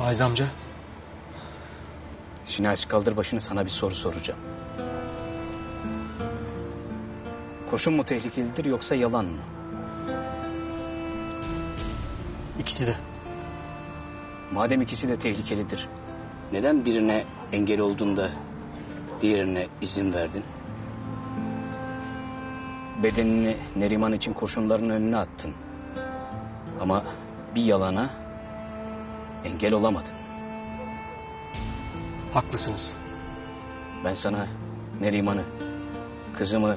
Faiz amca. Şinasi kaldır başını sana bir soru soracağım. Kurşun mu tehlikelidir yoksa yalan mı? ikisi de. Madem ikisi de tehlikelidir, neden birine engel olduğunda diğerine izin verdin? Bedenini Neriman için kurşunların önüne attın. Ama bir yalana engel olamadın. Haklısınız. Ben sana Neriman'ı, kızımı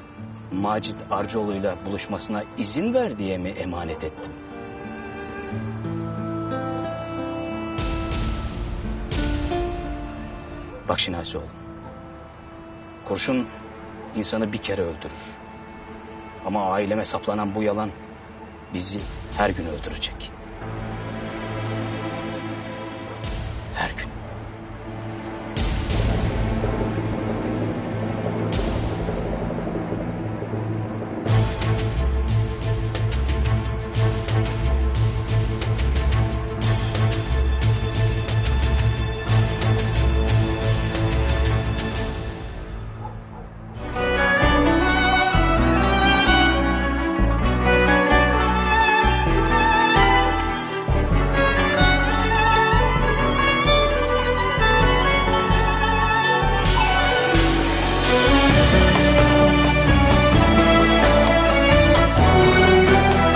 Macit Arcıoğlu'yla buluşmasına izin ver diye mi emanet ettim? Bak Şinasi oğlum. Kurşun insanı bir kere öldürür. Ama aileme saplanan bu yalan bizi her gün öldürecek.